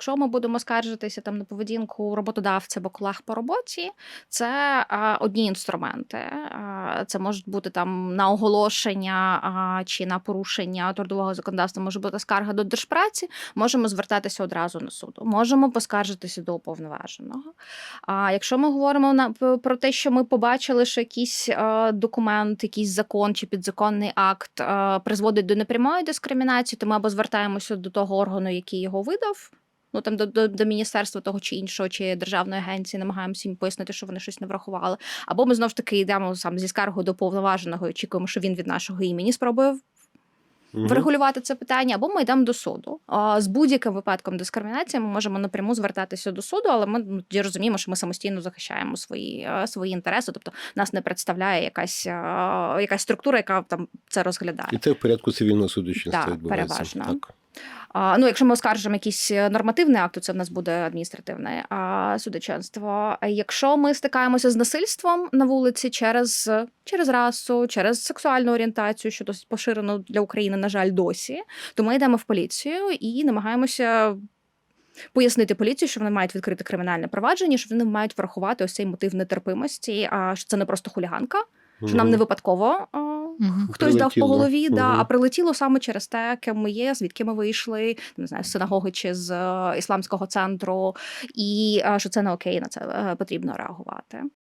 Якщо ми будемо скаржитися там на поведінку роботодавця або колег по роботі, це а, одні інструменти. А, Це можуть бути там на оголошення а, чи на порушення трудового законодавства, може бути скарга до держпраці. Можемо звертатися одразу на суд. Можемо поскаржитися до уповноваженого. А якщо ми говоримо на про те, що ми побачили, що якийсь е, документ, якийсь закон чи підзаконний акт е, призводить до непрямої дискримінації, то ми або звертаємося до того органу, який його видав. Ну там до, до, до міністерства того чи іншого, чи державної агенції намагаємося їм пояснити, що вони щось не врахували. Або ми знов ж таки йдемо сам зі скаргою до повноваженого і очікуємо, що він від нашого імені спробує Мгм. врегулювати це питання, або ми йдемо до суду. А, З будь-яким випадком дискримінації ми можемо напряму звертатися до суду, але ми ну, розуміємо, що ми самостійно захищаємо свої, е, свої інтереси. Тобто нас не представляє якась, е, якась структура, яка там це розглядає. І це в порядку цивільного судочинства відбувається. переважно. Так. А, ну, якщо ми оскаржимо якийсь е, нормативний акт, то це в нас буде адміністративне а, судочинство. А якщо ми стикаємося з насильством на вулиці через, через расу, через сексуальну орієнтацію, що досить поширено для України, на жаль, досі, то ми йдемо в поліцію і намагаємося. Пояснити поліції, що вони мають відкрити кримінальне провадження, що вони мають врахувати ось цей мотив нетерпимості, а що це не просто хуліганка, що нам не випадково а, Мгм. хтось дав по голові, голові, да, а прилетіло саме через те, ким ми є, звідки ми вийшли, не знаю, з синагоги чи з е, ісламського центру, і е, що це не окей, на це е, потрібно реагувати.